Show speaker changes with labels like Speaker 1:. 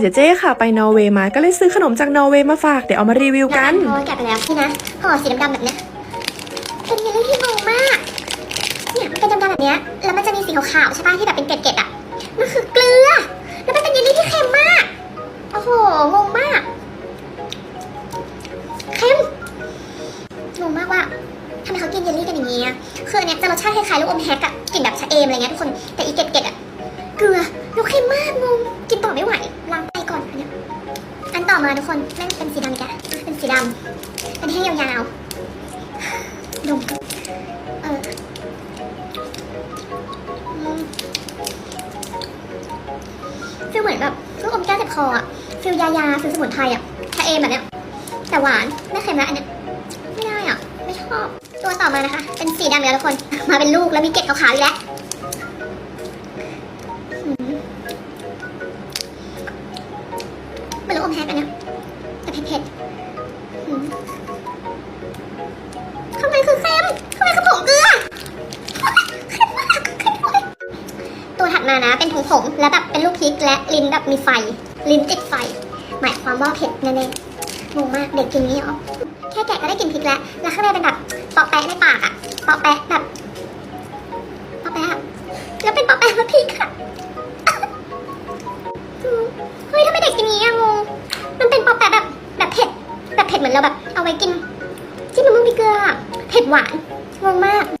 Speaker 1: เจเจ้ค่ะไปนอร์เวย์มาก็เลยซื้อขนมจากนอร์เวย์มาฝากเดี๋ยวเอามารีวิวกัน
Speaker 2: พอแกะไปแล้วนี่นะห่อสีดำๆแบบเนี้ยเป็นเยลลี่ที่งงมากเนี่ยมันเป็นดำๆแบบเนี้ยแล้วมันจะมีสีขาวๆใช่ป่ะที่แบบเป็นเกล็ดๆอะมันคือเกลือ แล้วมันเป็นเยลลี่ที่เค็มมากโอ้โหงงมากเค็มงงมากว่าทำไมเขากินเยลลี่กันอย่างนี้อะคืออันเนี้ยจะรสชาติคล้ายๆลูกอมแฮกอะกลิ่นแบบชะเอมอะไรเงี้ยทุกคนแต่อีเกล็ดๆอะเกลือแล้วเค็มมากงงกินต่อไม่ไหว ต่อมาทุกคนแม่งเป็นสีดำอีกเป็นสีดำเป็นแท่งยาวๆดมเออฟีลเหมือนแบบลูกอมแก้เจ็บคออะฟีลยายาฟีลสมุนไพรอะชะเอมแบบเนี้ยแต่หวานไม่เค็มนะอันเนี้ยไม่ได้อะไม่ชอบตัวต่อมานะคะ เป็นสีดำแล้วทุกคนมาเป็นลูกแล้วมีเกล็ดขาวๆอีกแล้วมเป็นลูกอมแฮกอันเนี้ย ตัวถัดมานะเป็นผงผงๆแล้วแบบเป็นลูกพริกและลิ้นแบบมีไฟ ลิ้นติดไฟ หมายความว่าเผ็ดแน่ๆงงมากเด็กกินนี้หรอแค่แกะก็ได้กลินพริกแล้ว แล้วข้างในเป็นแบบเปอแปะในปากอะเปอแปะแบบเปอแปะแล้วเป็นเปอแปะแล้วพริกอะเฮ้ยทำไมเด็กกินนี้อะงงมันเป็นเปอแปะแบบแบบเผ็ดแบบเผ็ดเหมือนเราแบบ เอาไว้กินจิ้มน้ำมันพริกเกลือเผ็ดหวานงงมาก